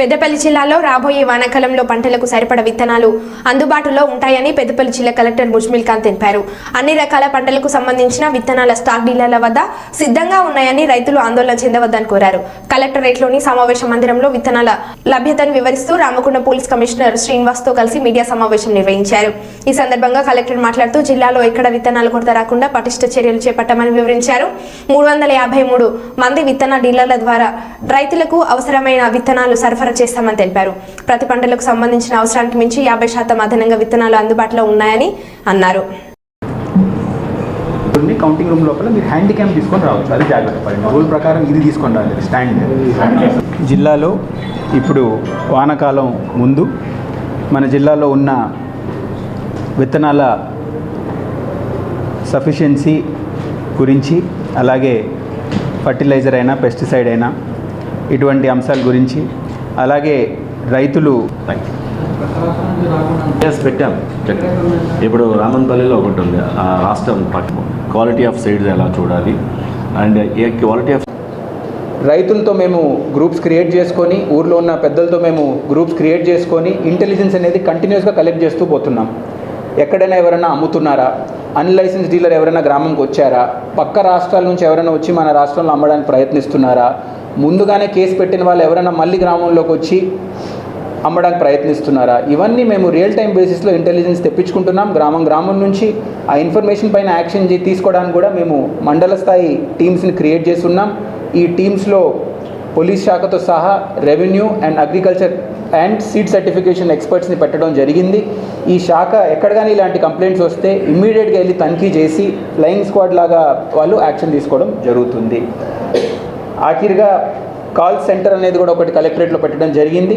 పెద్దపల్లి జిల్లాలో రాబోయే వానాకాలంలో పంటలకు సరిపడ విత్తనాలు అందుబాటులో ఉంటాయని పెద్దపల్లి జిల్లా కలెక్టర్ ముజ్మిల్ ఖాన్ తెలిపారు. అన్ని రకాల పంటలకు సంబంధించిన విత్తనాల స్టాక్ డీలర్ల వద్ద సిద్ధంగా ఉన్నాయని రైతులు ఆందోళన చెందవద్దని కోరారు. కలెక్టరేట్లోని సమావేశ మందిరంలో విత్తనాల లభ్యతను వివరిస్తూ రామకుండ పోలీస్ కమిషనర్ శ్రీనివాస్తో కలిసి మీడియా సమావేశం నిర్వహించారు. ఈ సందర్భంగా కలెక్టర్ మాట్లాడుతూ జిల్లాలో ఎక్కడ విత్తనాల కొరత రాకుండా పటిష్ట చర్యలు చేపట్టామని వివరించారు. మూడు వందల యాభై మూడు మంది విత్తన డీలర్ల ద్వారా రైతులకు అవసరమైన విత్తనాలు సరఫరా చేస్తామని తెలిపారు. ప్రతి పంటలకు సంబంధించిన అవసరానికి మించి యాభై శాతం అదనంగా విత్తనాలు అందుబాటులో ఉన్నాయని అన్నారు. కొన్ని కౌంటింగ్ రూమ్ లోపల మీరు హ్యాండిక్యామ్ తీసుకొని రావచ్చు. అది జాగ్రత్త పడండి. రూల్ ప్రకారం ఇది తీసుకొని రావాలి స్టాండ్ జిల్లాలో ఇప్పుడు వానాకాలం ముందు మన జిల్లాలో ఉన్న విత్తనాల సఫిషియన్సీ గురించి అలాగే ఫర్టిలైజర్ అయినా పెస్టిసైడ్ అయినా ఇటువంటి అంశాల గురించి అలాగే రైతులు ఎస్ పెట్టాం. ఇప్పుడు రామన్పల్లిలో ఒకటి ఉంది. ఆ రాష్ట్రం పక్క క్వాలిటీ ఆఫ్ సైడ్స్ ఎలా చూడాలి? అండ్ ఏ క్వాలిటీ ఆఫ్ రైతులతో మేము గ్రూప్స్ క్రియేట్ చేసుకొని ఊర్లో ఉన్న పెద్దలతో మేము గ్రూప్స్ క్రియేట్ చేసుకొని ఇంటెలిజెన్స్ అనేది కంటిన్యూస్గా కలెక్ట్ చేస్తూ పోతున్నాం. ఎక్కడైనా ఎవరైనా అమ్ముతున్నారా? అన్లైసెన్స్ డీలర్ ఎవరైనా గ్రామంకి వచ్చారా? పక్క రాష్ట్రాల నుంచి ఎవరైనా వచ్చి మన రాష్ట్రంలో అమ్మడానికి ప్రయత్నిస్తున్నారా? ముందుగానే కేసు పెట్టిన వాళ్ళు ఎవరైనా మళ్ళీ గ్రామంలోకి వచ్చి అమ్మడానికి ప్రయత్నిస్తున్నారా? ఇవన్నీ మేము రియల్ టైం బేసిస్లో ఇంటెలిజెన్స్ తెప్పించుకుంటున్నాం. గ్రామం గ్రామం నుంచి ఆ ఇన్ఫర్మేషన్ పైన యాక్షన్ తీసుకోవడానికి కూడా మేము మండల స్థాయి టీమ్స్ని క్రియేట్ చేస్తున్నాం. ఈ టీమ్స్లో పోలీస్ శాఖతో సహా revenue and agriculture and seed certification ఎక్స్పర్ట్స్ని పెట్టడం జరిగింది. ఈ శాఖ ఎక్కడ కానీ ఇలాంటి కంప్లైంట్స్ వస్తే ఇమ్మీడియట్గా వెళ్ళి తనిఖీ చేసి ఫ్లయింగ్ స్క్వాడ్ లాగా వాళ్ళు యాక్షన్ తీసుకోవడం జరుగుతుంది. ఆఖరిగా కాల్ సెంటర్ అనేది కూడా ఒకటి కలెక్టరేట్లో పెట్టడం జరిగింది.